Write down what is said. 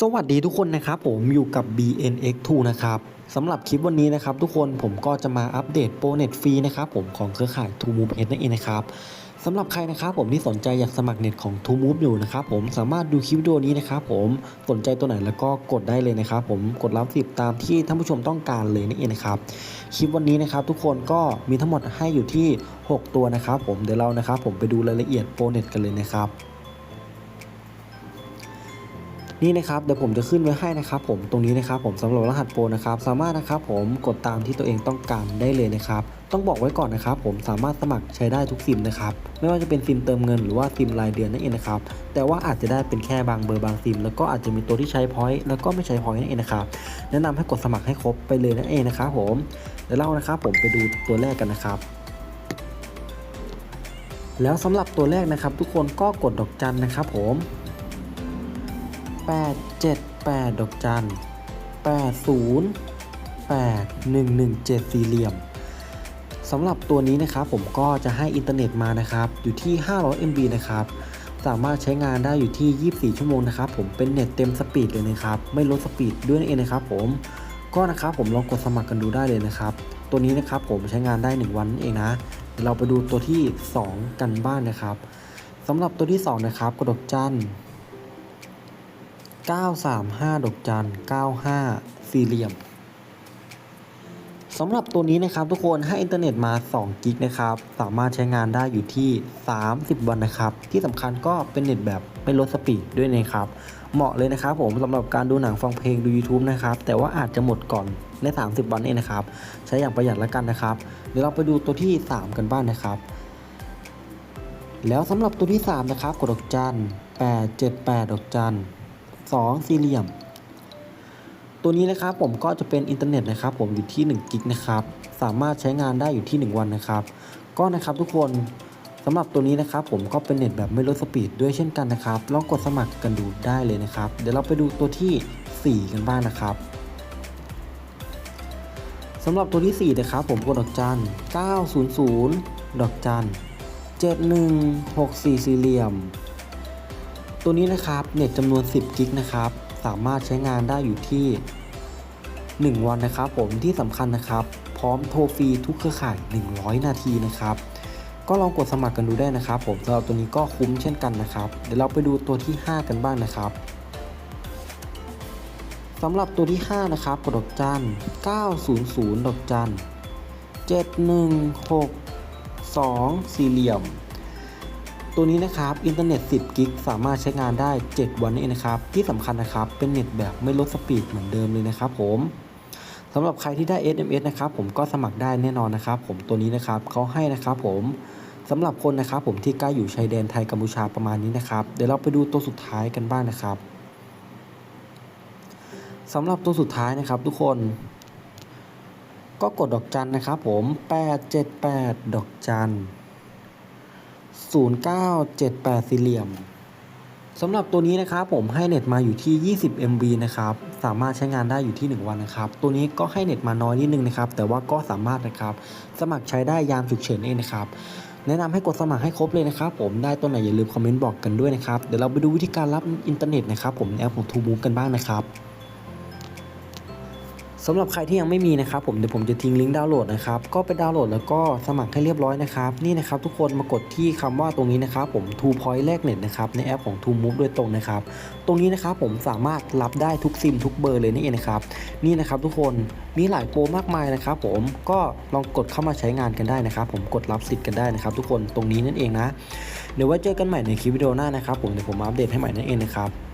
สวัสดีทุกคนนะครับผมอยู่กับ BNX2 นะครับสำหรับคลิปวันนี้นะครับทุกคนผมก็จะมาอัปเดตโปรเน็ตฟรีนะครับผมของเครือข่าย t o m o v e นั่นเองนะครับสำหรับใครนะครับผมที่สนใจอยากสมัครเน็ตของ t o m o v e อยู่นะครับผมสามารถดูคลิปวิดีโอนี้นะครับผมสนใจตัวไหนแล้วก็กดได้เลยนะครับผมกดรับสิบตามที่ท่านผู้ชมต้องการเลยนั่นเองนะครับคลิปวันนี้นะครับทุกคนก็มีทั้งหมดให้อยู่ที่ 6 ตัวนะครับผมเดี๋ยวเรานะครับผมไปดูรายละเอียดโปรเน็ตกันเลยนะครับ นี่นะครับเดี๋ยวผมจะขึ้นไว้ให้นะครับผมตรงนี้นะครับผมสำหรับรหัสโปรนะครับสามารถนะครับผมกดตามที่ตัวเองต้องการได้เลยนะครับต้องบอกไว้ก่อนนะครับผมสามารถสมัครใช้ได้ทุกซิมนะครับไม่ว่าจะเป็นซิมเติมเงินหรือว่าซิมรายเดือนนั่นเองนะครับแต่ว่าอาจจะได้เป็นแค่บางเบอร์บางซิม แล้วก็อาจจะมีตัวที่ใช้พอยต์แล้วก็ไม่ใช้พอยต์นั่นเองนะครับแนะนำให้กดสมัครให้ครบไปเลยนั่นเองนะครับผมเดี๋ยวเรานะครับผมไปดูตัวแรกกันนะครับแล้วสำหรับตัวแรกนะครับ ทุกคนก็กดดอกจันนะครับผม 8 7 8 ดอกจัน 80 8 1 1 7 สี่เหลี่ยมสำหรับตัวนี้นะครับผมก็จะให้อินเทอร์เน็ตมานะครับ อยู่ที่ 500 MB นะครับ สามารถใช้งานได้อยู่ที่ 24 ชั่วโมงนะครับ ผมเป็นเน็ตเต็มสปีดเลยนะครับ ไม่ลดสปีดด้วยนั่นเองนะครับผมก็นะครับผมลองกดสมัครกันดูได้เลยนะครับ ตัวนี้นะครับผมใช้งานได้ 1 วันนั่นเองนะเดี๋ยวเราไปดูตัวที่ 2 กันบ้านนะครับสำหรับตัวที่ 2 นะครับกดดกจัน 935 ดอกจัน 95 สี่เหลี่ยมสำหรับตัวนี้นะครับทุกคนให้อินเทอร์เน็ตมา2กิกนะครับสามารถใช้งานได้อยู่ที่ 30 วันนะครับ ที่สำคัญก็เป็นเน็ตแบบไม่ลดสปีดด้วยนะครับ เหมาะเลยนะครับผมสำหรับการดูหนังฟังเพลงดู YouTube นะครับ แต่ว่าอาจจะหมดก่อนใน 30 วันเองนะครับ ใช้อย่างประหยัดแล้วกันนะครับ เดี๋ยวเราไปดูตัวที่ 3 กันบ้างนะครับ แล้วสำหรับตัวที่ 3 นะครับกดดอกจัน878ดอกจัน 2 สี่เหลี่ยม ตัวนี้นะครับผมก็จะเป็นอินเทอร์เน็ตนะครับผมอยู่ที่1กิกนะครับสามารถใช้งานได้อยู่ที่ 1 วันนะครับ ก็นะครับทุกคนสำหรับตัวนี้นะครับผมก็เป็นเน็ตแบบไม่ลดสปีดด้วยเช่นกันนะครับลองกดสมัครกันดูได้เลยนะครับ เดี๋ยวเราไปดูตัวทีสี่4 กันบ้างนะครับสำหรับตัวที่ 4 นะครับผมกดดอกจัน 900 ดอกจัน 7164 สี่เหลี่ยม ตัวนี้นะครับเน็ตจำนวน 10 กิกนะครับ สามารถใช้งานได้อยู่ที่ 1 วันนะครับ ผมที่สำคัญนะครับ พร้อมโทรฟรีทุกเครือข่าย 100 นาทีนะครับ ก็ลองกดสมัครกันดูได้นะครับ ผมสำหรับตัวนี้ก็คุ้มเช่นกันนะครับ เดี๋ยวเราไปดูตัวที่ 5 กันบ้างนะครับสำหรับตัวที่ 5 นะครับกดดอกจัน 900 ดอกจัน 7162 สี่เหลี่ยม ตัวนี้นะครับอินเทอร์เน็ต 10 กิกสามารถใช้งานได้ 7 วันนั่นเองนะครับ ที่สำคัญนะครับ เป็นเน็ตแบบไม่ลดสปีดเหมือนเดิมเลยนะครับผมสำหรับใครที่ได้ SMS นะครับผมก็สมัครได้แน่นอนนะครับ ผมตัวนี้นะครับเขาให้นะครับผมสำหรับคนนะครับผมที่ใกล้อยู่ชายแดนไทยกัมพูชาประมาณนี้นะครับเดี๋ยวเราไปดูตัวสุดท้ายกันบ้างนะครับสำหรับตัวสุดท้ายนะครับ ทุกคน ก็กดดอกจันนะครับ ผม 878 ดอกจัน 0978 สี่เหลี่ยมสำหรับตัวนี้นะครับผมให้เน็ตมาอยู่ที่ 20 MB นะครับสามารถใช้งานได้อยู่ที่ 1 วันนะครับ ตัวนี้ก็ให้เน็ตมาน้อยนิดนึงนะครับ แต่ว่าก็สามารถนะครับสมัครใช้ได้ยามฉุกเฉินเองนะครับแนะนำให้กดสมัครให้ครบเลยนะครับผมได้ตัวไหนอย่าลืมคอมเมนต์บอกกันด้วยนะครับ เดี๋ยวเราไปดูวิธีการรับอินเทอร์เน็ตนะครับผมในแอปของ t ูบูกันบ้างนะครับ สำหรับใครที่ยังไม่มีนะครับผมเดี๋ยวผมจะทิ้งลิงก์ดาวน์โหลดนะครับก็ไปดาวน์โหลดแล้วก็สมัครให้เรียบร้อยนะครับนี่นะครับทุกคนมากดที่คำว่าตรงนี้นะครับผม Two Point แลกเน็ตนะครับในแอปของ Two Move โดยตรงนะครับตรงนี้นะครับผมสามารถรับได้ทุกซิมทุกเบอร์เลยนี่เองนะครับนี่นะครับทุกคนมีหลายโปรมากมายนะครับผมก็ลองกดเข้ามาใช้งานกันได้นะครับผมกดรับสิทธิ์กันได้นะครับทุกคนตรงนี้นั่นเองนะเดี๋ยวไว้เจอกันใหม่ในคลิปวิดีโอหน้านะครับผมเดี๋ยวผมอัปเดตให้ใหม่นั่นเองนะครับ